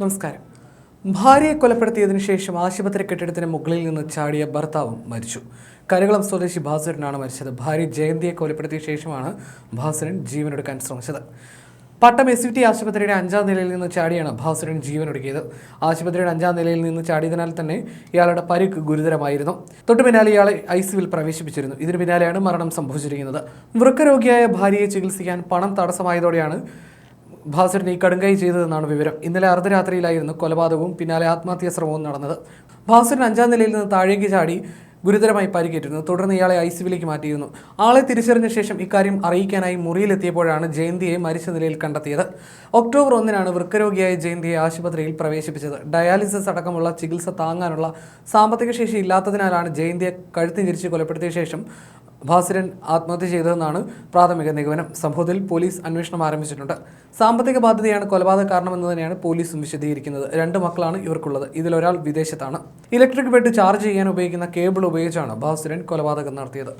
നമസ്കാരം. ഭാര്യയെ കൊലപ്പെടുത്തിയതിനു ശേഷം ആശുപത്രി കെട്ടിടത്തിന് മുകളിൽ നിന്ന് ചാടിയ ഭർത്താവും മരിച്ചു. കരകുളം സ്വദേശി ഭാസുരനാണ് മരിച്ചത്. ഭാര്യ ജയന്തിയെ കൊലപ്പെടുത്തിയ ശേഷമാണ് ഭാസുരൻ ജീവനൊടുക്കാൻ ശ്രമിച്ചത്. പട്ടം എസ് ടി ആശുപത്രിയുടെ അഞ്ചാം നിലയിൽ നിന്ന് ചാടിയാണ് ഭാസുരൻ ജീവനൊടുക്കിയത്. ആശുപത്രിയുടെ അഞ്ചാം നിലയിൽ നിന്ന് ചാടിയതിനാൽ തന്നെ ഇയാളുടെ പരിക്ക് ഗുരുതരമായിരുന്നു. തൊട്ടു പിന്നാലെ ഇയാളെ ഐ പ്രവേശിപ്പിച്ചിരുന്നു. ഇതിനു പിന്നാലെയാണ് മരണം സംഭവിച്ചിരിക്കുന്നത്. വൃക്കരോഗിയായ ഭാര്യയെ ചികിത്സിക്കാൻ പണം തടസ്സമായതോടെയാണ് ഭാസുരൻ ഈ കടുങ്കൈ ചെയ്തതെന്നാണ് വിവരം. ഇന്നലെ അർദ്ധരാത്രിയിലായിരുന്നു കൊലപാതകവും പിന്നാലെ ആത്മഹത്യാ ശ്രമവും നടന്നത്. ഭാസുരൻ അഞ്ചാം നിലയിൽ നിന്ന് താഴേക്ക് ചാടി ഗുരുതരമായി പരിക്കേറ്റിരുന്നു. തുടർന്ന് ഇയാളെ ഐ സിവിലേക്ക് മാറ്റിയിരുന്നു. ആളെ തിരിച്ചറിഞ്ഞ ശേഷം ഇക്കാര്യം അറിയിക്കാനായി മുറിയിലെത്തിയപ്പോഴാണ് ജയന്തിയെ മരിച്ച നിലയിൽ കണ്ടെത്തിയത്. ഒക്ടോബർ ഒന്നിനാണ് വൃക്കരോഗിയായ ജയന്തിയെ ആശുപത്രിയിൽ പ്രവേശിപ്പിച്ചത്. ഡയാലിസിസ് അടക്കമുള്ള ചികിത്സ താങ്ങാനുള്ള സാമ്പത്തിക ശേഷി ഇല്ലാത്തതിനാലാണ് ജയന്തിയെ കഴുത്തി തിരിച്ച് കൊലപ്പെടുത്തിയ ശേഷം ഭാസുരൻ ആത്മഹത്യ ചെയ്തതെന്നാണ് പ്രാഥമിക നിഗമനം. സംഭവത്തിൽ പോലീസ് അന്വേഷണം ആരംഭിച്ചിട്ടുണ്ട്. സാമ്പത്തിക ബാധ്യതയാണ് കൊലപാതക കാരണമെന്ന് തന്നെയാണ് പോലീസും വിശദീകരിക്കുന്നത്. രണ്ട് മക്കളാണ് ഇവർക്കുള്ളത്. ഇതിലൊരാൾ വിദേശത്താണ്. ഇലക്ട്രിക് ബെഡ് ചാർജ് ചെയ്യാൻ ഉപയോഗിക്കുന്ന കേബിൾ ഉപയോഗിച്ചാണ് ഭാസുരൻ കൊലപാതകം നടത്തിയത്.